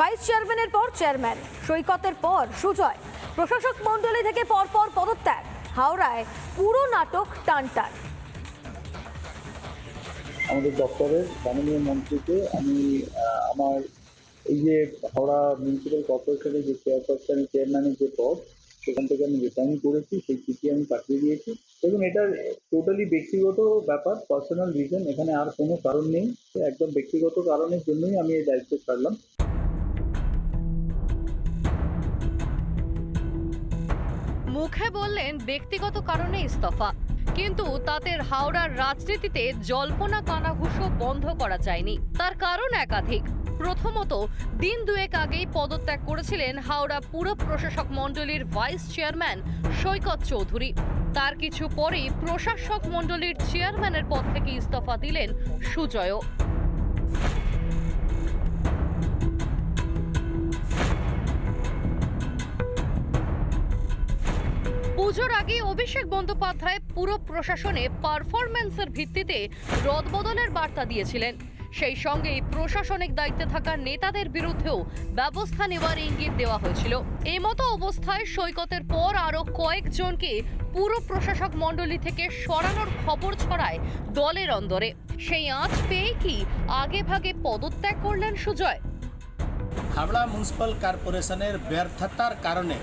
Vice চেয়ারম্যানের পর chairman, সৈকতের পর সুজয়। প্রশাসক মণ্ডলী থেকে পরপর পদত্যাগ। হাওড়ায় পুরো নাটক টান টান আমাদের দপ্তরের মাননীয় মন্ত্রীকে আমি আমার এই যে হাওড়া মিউনিসিপ্যাল কর্পোরেশনের যে চেয়ারপারসন চেয়ারম্যানের যে পদ, সেখান থেকে আমি রিটার্ন করেছি, সেই চিঠি আমি পাঠিয়ে দিয়েছি। এবং এটা টোটালি ব্যক্তিগত ব্যাপার পার্সোনাল রিজন এখানে আর কোনো কারণ নেই। একদম ব্যক্তিগত কারণের জন্যই আমি এই দায়িত্ব ছাড়লাম। মুখে বললেন ব্যক্তিগত কারণে ইস্তফা। কিন্তু তাদের হাওড়ার রাজনীতিতে জল্পনা কানাঘুষো বন্ধ করা যায়নি। তার কারণ একাধিক। প্রথমত, দিন দুয়েক আগেই পদত্যাগ করেছিলেন হাওড়া পুর প্রশাসক মণ্ডলীর ভাইস চেয়ারম্যান সৈকত চৌধুরী। তার কিছু পরেই প্রশাসক মণ্ডলীর চেয়ারম্যানের পদ থেকে ইস্তফা দিলেন সুজয়ও। পুজোর আগে অভিষেক বন্দ্যোপাধ্যায় পুরো প্রশাসনে পারফরম্যান্সের ভিত্তিতে রদবদলের বার্তা দিয়েছিলেন। সেই সঙ্গেই প্রশাসনিক দায়িত্বে থাকা নেতাদের বিরুদ্ধেও ব্যবস্থা নেওয়ার ইঙ্গিত দেওয়া হয়েছিল। এই মতো অবস্থায় সৈকতের পর আরও কয়েকজনকে পুরো প্রশাসক মণ্ডলী থেকে সরানোর খবর ছড়ায় দলের অন্দরে। সেই আঁচ পেয়ে কি আগে ভাগে পদত্যাগ করলেন সুজয়? হাওড়া মিউনিসিপ্যাল কর্পোরেশনের ব্যর্থতার কারণে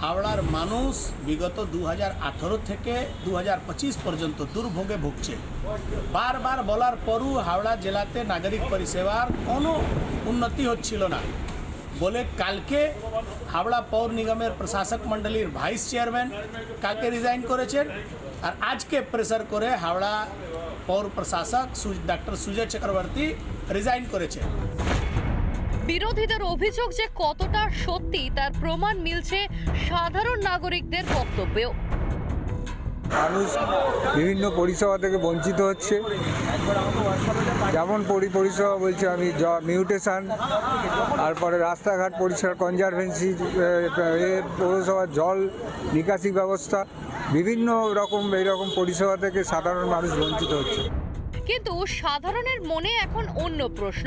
হাওড়ার মানুষ বিগত দু হাজার আঠারো থেকে দু হাজার পঁচিশ পর্যন্ত দুর্ভোগে ভুগছে। বারবার বলার পরও হাওড়া জেলাতে নাগরিক পরিষেবার কোনো উন্নতি হচ্ছিল না। বলে কালকে হাওড়া পৌর নিগমের প্রশাসক মণ্ডলীর ভাইস চেয়ারম্যান কালকে রিজাইন করেছেন আর আজকে প্রেসার করে হাওড়া পৌর প্রশাসক ডক্টর সুজয় চক্রবর্তী রিজাইন করেছেন। বিরোধীদের অভিযোগ যে কতটা সত্যি তার প্রমাণ মিলছে সাধারণ নাগরিকদের বক্তব্যেও। মানুষ বিভিন্ন পরিষেবা থেকে বঞ্চিত হচ্ছে। যেমন পরি পরিষেবা বলছে আমি মিউটেশন তারপরে রাস্তাঘাট পরিষ্কার কনজারভেন্সি পৌরসভার জল নিকাশি ব্যবস্থা বিভিন্ন রকম এইরকম পরিষেবা থেকে সাধারণ মানুষ বঞ্চিত হচ্ছে। কিন্তু সাধারণের মনে এখন অন্য প্রশ্ন।